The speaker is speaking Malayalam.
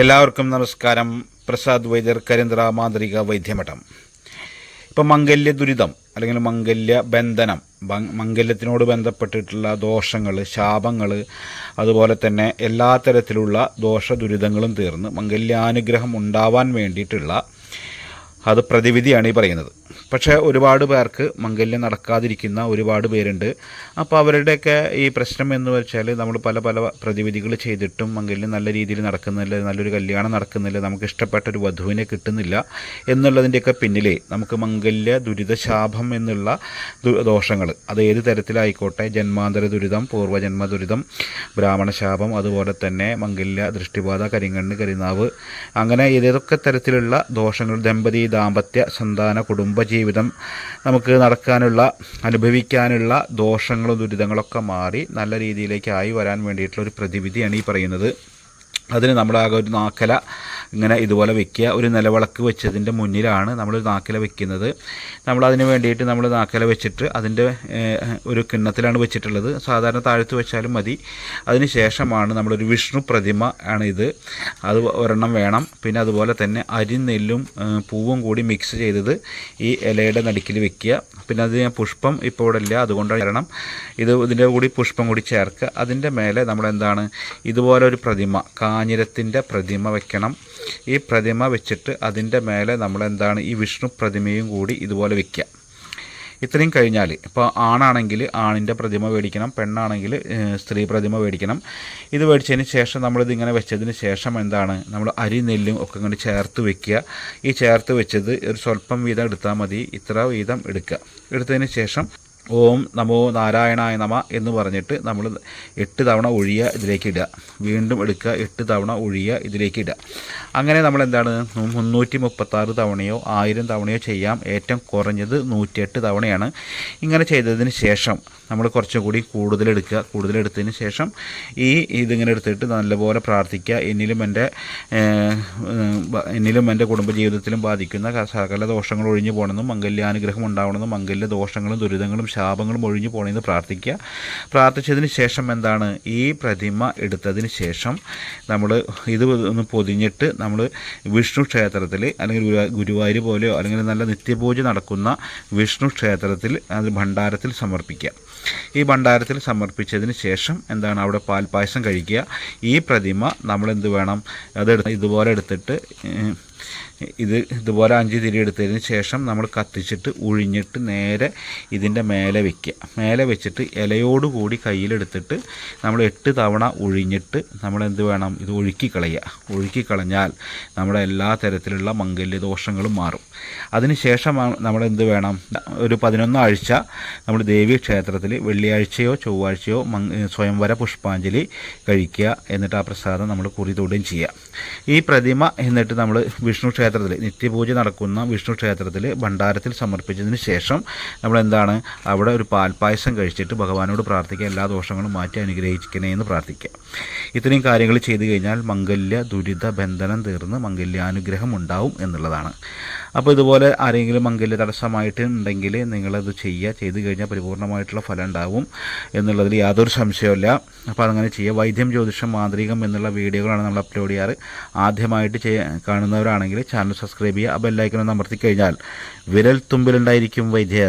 എല്ലാവർക്കും നമസ്കാരം. പ്രസാദ് വൈദ്യർ കരിന്ദ്ര മാന്ത്രിക വൈദ്യമഠം. ഇപ്പം മംഗല്യ ദുരിതം അല്ലെങ്കിൽ മംഗല്യ ബന്ധനം മംഗല്യത്തിനോട് ബന്ധപ്പെട്ടിട്ടുള്ള ദോഷങ്ങൾ ശാപങ്ങൾ അതുപോലെ തന്നെ എല്ലാ തരത്തിലുള്ള ദോഷ ദുരിതങ്ങളും തീർന്ന് മംഗല്യാനുഗ്രഹം ഉണ്ടാവാൻ വേണ്ടിയിട്ടുള്ള അത് പ്രതിവിധിയാണ് ഈ പറയുന്നത്. പക്ഷേ ഒരുപാട് പേർക്ക് മംഗല്യം നടക്കാതിരിക്കുന്ന ഒരുപാട് പേരുണ്ട്. അപ്പോൾ അവരുടെയൊക്കെ ഈ പ്രശ്നം എന്ന് വെച്ചാൽ നമ്മൾ പല പല പ്രതിവിധികൾ ചെയ്തിട്ടും മംഗല്യം നല്ല രീതിയിൽ നടക്കുന്നില്ല നല്ലൊരു കല്യാണം നടക്കുന്നില്ല നമുക്ക് ഇഷ്ടപ്പെട്ട ഒരു വധുവിനെ കിട്ടുന്നില്ല എന്നുള്ളതിന്റെയൊക്കെ പിന്നിലെ നമുക്ക് മംഗല്യ ദുരിതശാപം എന്നുള്ള ദോഷങ്ങൾ അത് ഏത് തരത്തിലായിക്കോട്ടെ ജന്മാന്തര ദുരിതം പൂർവജന്മ ദുരിതം ബ്രാഹ്മണശാപം അതുപോലെ തന്നെ മംഗല്യ ദൃഷ്ടിബാധ കരിങ്കണ്ണ് കരിനാവ് അങ്ങനെ ഏതൊക്കെ തരത്തിലുള്ള ദോഷങ്ങൾ ദമ്പതി ദാമ്പത്യ സന്താന കുടുംബ ജീവിതം നമുക്ക് നടക്കാനുള്ള അനുഭവിക്കാനുള്ള ദോഷങ്ങളും ദുരിതങ്ങളൊക്കെ മാറി നല്ല രീതിയിലേക്ക് ആയി വരാൻ വേണ്ടിയിട്ടുള്ള ഒരു പ്രതിവിധിയാണ് ഈ പറയുന്നത്. അതിന് നമ്മളാകെ ഒരു നാക്കല ഇങ്ങനെ ഇതുപോലെ വെക്കുക. ഒരു നിലവിളക്ക് വെച്ചതിന്റെ മുന്നിലാണ് നമ്മൾ നാക്കല വെക്കുന്നത്. നമ്മൾ അതിന് വേണ്ടിയിട്ട് നമ്മൾ നാക്കല വെച്ചിട്ട് അതിന്റെ ഒരു കിണ്ണത്തിലാണ് വെച്ചിട്ടുള്ളത്. സാധാരണ താഴത്ത് വെച്ചാലും മതി. അതിന് ശേഷമാണ് നമ്മളൊരു വിഷ്ണു പ്രതിമ ആണ് ഇത് അത് ഒരെണ്ണം വേണം. പിന്നെ അതുപോലെ തന്നെ അരി നെല്ലും പൂവും കൂടി മിക്സ് ചെയ്തത് ഈ ഇലയുടെ നടുക്കിൽ വെക്കുക. പിന്നെ അത് ഞാൻ പുഷ്പം ഇപ്പോൾ ഇവിടെ ഇല്ല. അതുകൊണ്ട് കാരണം ഇത് ഇതിന്റെ കൂടി പുഷ്പം കൂടി ചേർക്കുക. അതിന്റെ മേലെ നമ്മൾ എന്താണ് ഇതുപോലെ ഒരു പ്രതിമ കാഞ്ഞിരത്തിന്റെ പ്രതിമ വെക്കണം. ഈ പ്രതിമ വെച്ചിട്ട് അതിന്റെ മേലെ നമ്മൾ എന്താണ് ഈ വിഷ്ണു പ്രതിമയും കൂടി ഇതുപോലെ വെക്കുക ഇത്രയും കഴിഞ്ഞാൽ ഇപ്പോൾ ആണാണെങ്കിൽ ആണിന്റെ പ്രതിമ മേടിക്കണം പെണ്ണാണെങ്കിൽ സ്ത്രീ പ്രതിമ മേടിക്കണം. ഇത് മേടിച്ചതിന് ശേഷം നമ്മളിത് ഇങ്ങനെ വെച്ചതിന് ശേഷം എന്താണ്? നമ്മൾ അരി നെല്ലും ഒക്കെ ഇങ്ങനെ ചേർത്ത് വെക്കുക ഈ ചേർത്ത് വെച്ചത് ഒരു സ്വല്പം വീതം എടുത്താൽ മതി. ഇത്ര വീതം എടുക്കുക എടുത്തതിന് ശേഷം ഓം നമോ നാരായണായ നമ എന്ന് പറഞ്ഞിട്ട് നമ്മൾ എട്ട് തവണ ഒഴിയുക ഇതിലേക്ക് ഇടുക. വീണ്ടും എടുക്കുക എട്ട് തവണ ഒഴിയുക ഇതിലേക്ക് ഇടുക. അങ്ങനെ നമ്മൾ എന്താണ്? മുന്നൂറ്റി മുപ്പത്താറ് തവണയോ ആയിരം തവണയോ ചെയ്യാം. ഏറ്റവും കുറഞ്ഞത് നൂറ്റിയെട്ട് തവണയാണ് ഇങ്ങനെ ചെയ്തതിന് ശേഷം നമ്മൾ കുറച്ചും കൂടി കൂടുതലെടുക്കുക കൂടുതലെടുത്തതിന് ശേഷം ഈ ഇതിങ്ങനെ എടുത്തിട്ട് നല്ലപോലെ പ്രാർത്ഥിക്കുക. എന്നിലും എന്റെ എന്നിലും എന്റെ കുടുംബജീവിതത്തിലും ബാധിക്കുന്ന സകല ദോഷങ്ങൾ ഒഴിഞ്ഞു പോകണമെന്നും മംഗല്യാനുഗ്രഹം ഉണ്ടാവണമെന്നും മംഗല്യ ദോഷങ്ങളും ദുരിതങ്ങളും ശാപങ്ങളും ഒഴിഞ്ഞു പോകണമെന്ന് പ്രാർത്ഥിക്കുക. പ്രാർത്ഥിച്ചതിന് ശേഷം എന്താണ്? ഈ പ്രതിമ എടുത്തതിന് ശേഷം നമ്മൾ ഇത് ഒന്ന് പൊതിഞ്ഞിട്ട് നമ്മൾ വിഷ്ണു ക്ഷേത്രത്തിൽ അല്ലെങ്കിൽ ഗുരുവായൂർ പോലെയോ അല്ലെങ്കിൽ നല്ല നിത്യപൂജ നടക്കുന്ന വിഷ്ണു ക്ഷേത്രത്തിൽ അത് ഭണ്ഡാരത്തിൽ സമർപ്പിക്കുക. ഈ ഭണ്ഡാരത്തിൽ സമർപ്പിച്ചതിന് ശേഷം എന്താണ്? അവിടെ പാൽപ്പായസം കഴിക്കുക. ഈ പ്രതിമ നമ്മൾ എന്ത് വേണം? അത് ഇതുപോലെ എടുത്തിട്ട് ഇത് ഇതുപോലെ അഞ്ച് തിരി എടുത്തതിന് ശേഷം നമ്മൾ കത്തിച്ചിട്ട് ഉഴിഞ്ഞിട്ട് നേരെ ഇതിന്റെ മേലെ വെക്കുക. മേലെ വെച്ചിട്ട് ഇലയോട് കൂടി കയ്യിലെടുത്തിട്ട് നമ്മൾ എട്ട് തവണ ഉഴിഞ്ഞിട്ട് നമ്മൾ എന്ത് വേണം? ഇത് ഒഴുക്കി കളയുക. ഒഴുക്കി കളഞ്ഞാൽ നമ്മുടെ എല്ലാ തരത്തിലുള്ള മംഗല്യ ദോഷങ്ങളും മാറും. അതിനുശേഷം നമ്മൾ എന്ത് വേണം? ഒരു പതിനൊന്നാഴ്ച നമ്മൾ ദേവീ ക്ഷേത്രത്തിൽ വെള്ളിയാഴ്ചയോ ചൊവ്വാഴ്ചയോ സ്വയംവര പുഷ്പാഞ്ജലി കഴിക്കുക. എന്നിട്ട് ആ പ്രസാദം നമ്മൾ കുറി തൊടുകയും ചെയ്യുക. ഈ പ്രതിമ എന്നിട്ട് നമ്മൾ വിഷ്ണു ക്ഷേത്രത്തിൽ നിത്യപൂജ നടക്കുന്ന വിഷ്ണു ക്ഷേത്രത്തിൽ ഭണ്ഡാരത്തിൽ സമർപ്പിച്ചതിന് ശേഷം നമ്മൾ എന്താണ് അവിടെ ഒരു പാൽപ്പായസം കഴിച്ചിട്ട് ഭഗവാനോട് പ്രാർത്ഥിക്കുക എല്ലാ ദോഷങ്ങളും മാറ്റി അനുഗ്രഹിക്കണേ എന്ന് പ്രാർത്ഥിക്കുക. ഇത്രയും കാര്യങ്ങൾ ചെയ്തു കഴിഞ്ഞാൽ മംഗല്യ ദുരിത ബന്ധനം തീർന്ന് മംഗല്യാനുഗ്രഹം ഉണ്ടാവും എന്നുള്ളതാണ്. അപ്പോൾ ഇതുപോലെ ആരെങ്കിലും മംഗല്യ തടസ്സമായിട്ട് ഉണ്ടെങ്കിൽ നിങ്ങളത് ചെയ്യുക. ചെയ്തു കഴിഞ്ഞാൽ പരിപൂർണമായിട്ടുള്ള ഫലം ഉണ്ടാവും എന്നുള്ളതിൽ യാതൊരു സംശയമില്ല അപ്പോൾ അതങ്ങനെ ചെയ്യുക. വൈദ്യം ജ്യോതിഷം മാന്ത്രികം എന്നുള്ള വീഡിയോകളാണ് നമ്മൾ അപ്ലോഡ് ചെയ്യാറ്. ആദ്യമായിട്ട് കാണുന്നവരാണെങ്കിൽ ചാനൽ സബ്സ്ക്രൈബ് ചെയ്യുക. ആ ബെല്ലൈക്കൺ ഒന്ന് അമർത്തി കഴിഞ്ഞാൽ വിരൽ തുമ്പിലുണ്ടായിരിക്കും വൈദ്യർ.